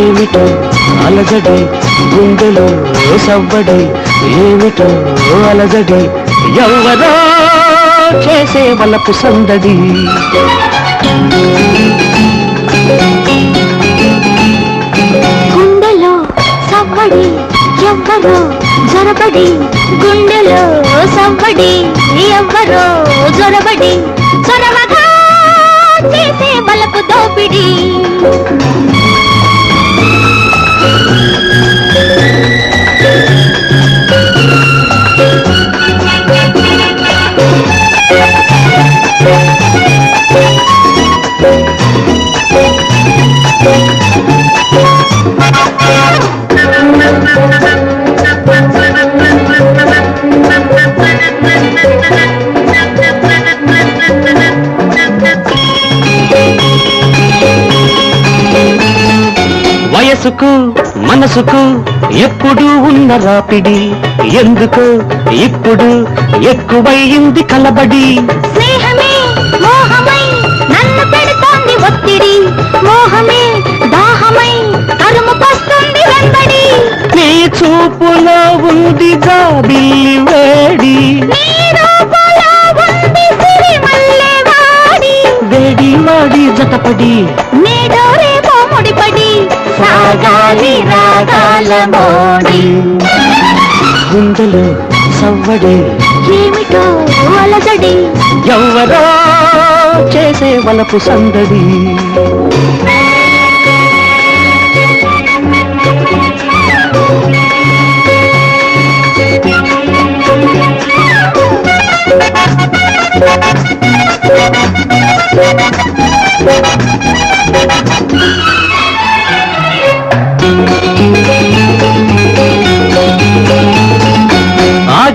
ఏమిటో అలజడై గుండెలో సవ్వడై ఏమిటో అలజడై. ఎవరో చేసే వలపు సందడి. గుండెలో సవ్వడి ఎవ్వరో జొరబడి గుండెలో సవ్వడి ఎవ్వరో జొరబడి జొరవగా చేసే మలకు దోపిడీ. వయసుకు మనసుకు ఎప్పుడు ఉన్న రాపిడి. ఎందుకు ఇప్పుడు ఎక్కువయింది కలబడి. స్నేహమే మోహమై నన్ను పెడుతోంది ఒత్తిడి. మోహమే దాహమై తరుముకొస్తుంది వెంబడి. నీ చూపులో ఉంది జాబిల్లి వేడి. నీ వాడి. వేడి జతపడి. ముడిపడి సాగాలి రాగాల మోడి. గుండెలో సవ్వడి ఏమిటో అలజడి ఎవరో చేసే వలపు సందడి.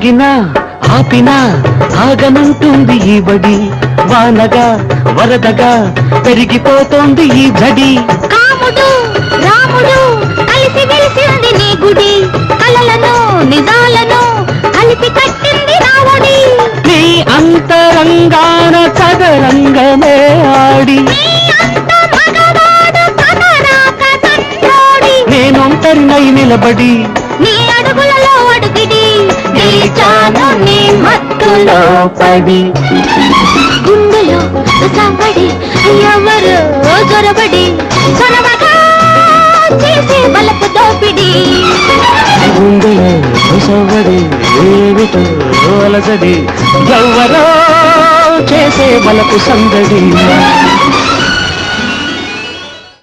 ఆగినా ఆపినా ఆగనంటుంది ఈ బడి వానగా వరదగా పెరిగిపోతోంది ఈ జడి. కాముడు రాముడు కలిసి వెలిసి ఉంది నీ గుడి. కలలను నిజాలను కలిపి కట్టింది నీ అంతరంగాన చదరంగమే ఆడి. నేనొంటరినై నిలబడి. నీ అడుగులలో అడుగిడి. నిలిచాను నీ మత్తులో పడి గుండెలో సవ్వడి ఎవరు జొరబడి. చొరవగా చేసే బలపు దోపిడి. గుండెలో సవ్వడి ఏమిటో అలసడి ఎవరో చేసే బలపు సందడి.